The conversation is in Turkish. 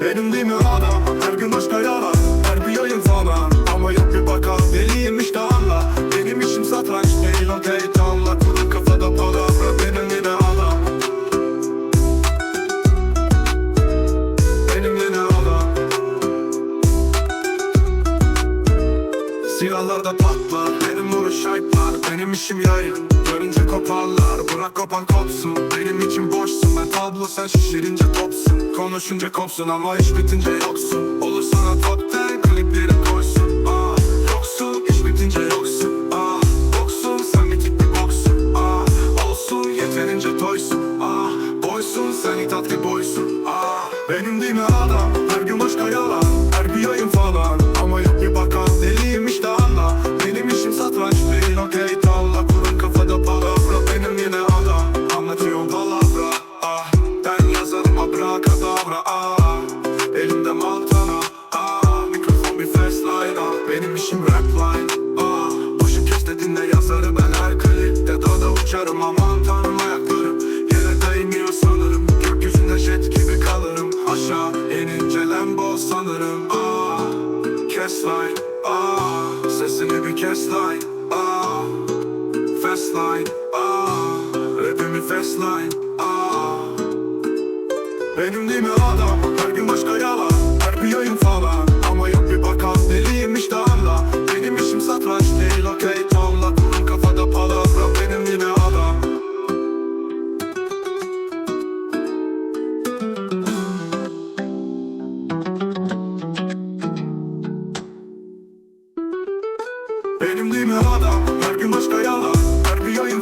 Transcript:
Benim değil mi adam? Her gün başka yalan. Her bir yayın falan Ama yok bir bakan Deliyim işte anla. Benim işim satranç değil okey tamla Kuru kafada palavra Benim yine adam. Benim yine adam. Silahlarda patlar. Benim vuruş ayıplar Benim işim yayın. Görünce koparlar. Bırak kopan kopsun. Benim için boşsun Ben tablo sen şişirince topsun. Konuşunca kopsun ama iş bitince yoksun. Olur sana top Benim işim rap line. Ah, Boşu kes dinle yazarı ben her klipte Dağda uçarım aman tanrım ayaklarım. Yere değmiyor sanırım. Gökyüzünde jet gibi kalırım. Aşağı inince Lambo sanırım. Ah, Kes line. Ah, Sesini bir kes line. Ah, Fast line. Ah, Rapimi fast line. Ah, benim değil mi adam Benim değil mi adam? Her gün başka yalan. Her bir yayın